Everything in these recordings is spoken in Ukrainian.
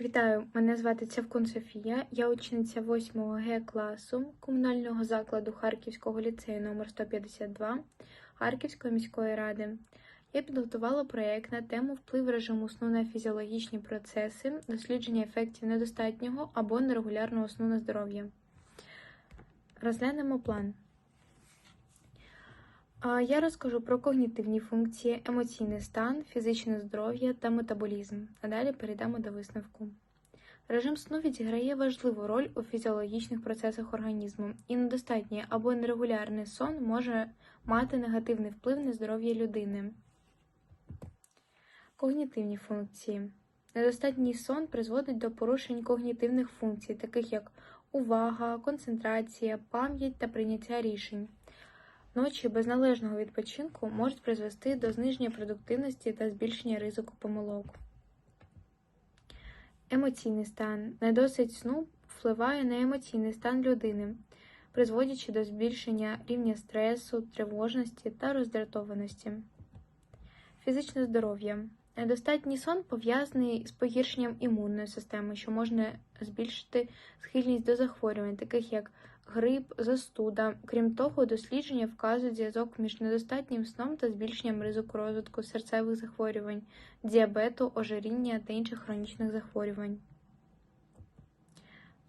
Вітаю, мене звати Цявкун Софія. Я учениця 8 Г класу комунального закладу Харківського ліцею номер 152 Харківської міської ради. Я підготувала проєкт на тему вплив режиму сну на фізіологічні процеси, дослідження ефектів недостатнього або нерегулярного сну на здоров'я. Розглянемо план. Я розкажу про когнітивні функції, емоційний стан, фізичне здоров'я та метаболізм. А далі перейдемо до висновку. Режим сну відіграє важливу роль у фізіологічних процесах організму, і недостатній або нерегулярний сон може мати негативний вплив на здоров'я людини. Когнітивні функції. Недостатній сон призводить до порушень когнітивних функцій, таких як увага, концентрація, пам'ять та прийняття рішень. Ночі без належного відпочинку можуть призвести до зниження продуктивності та збільшення ризику помилок. Емоційний стан. Недосить сну впливає на емоційний стан людини, призводячи до збільшення рівня стресу, тривожності та роздратованості. Фізичне здоров'я. Недостатній сон пов'язаний з погіршенням імунної системи, що може збільшити схильність до захворювань, таких як грип, застуда. Крім того, дослідження вказують зв'язок між недостатнім сном та збільшенням ризику розвитку серцевих захворювань, діабету, ожиріння та інших хронічних захворювань.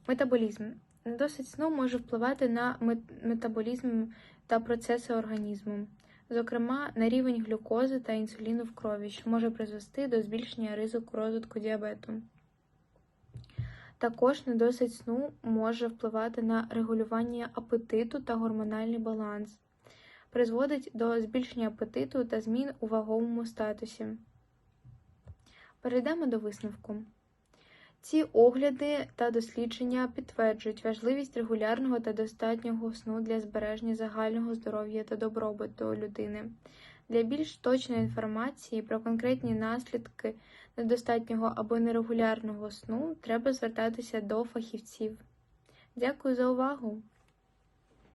Метаболізм. Недосить сну може впливати на метаболізм та процеси організму, зокрема на рівень глюкози та інсуліну в крові, що може призвести до збільшення ризику розвитку діабету. Також недосить сну може впливати на регулювання апетиту та гормональний баланс, призводить до збільшення апетиту та змін у ваговому статусі. Перейдемо до висновку. Ці огляди та дослідження підтверджують важливість регулярного та достатнього сну для збереження загального здоров'я та добробуту людини. Для більш точної інформації про конкретні наслідки недостатнього або нерегулярного сну треба звертатися до фахівців. Дякую за увагу!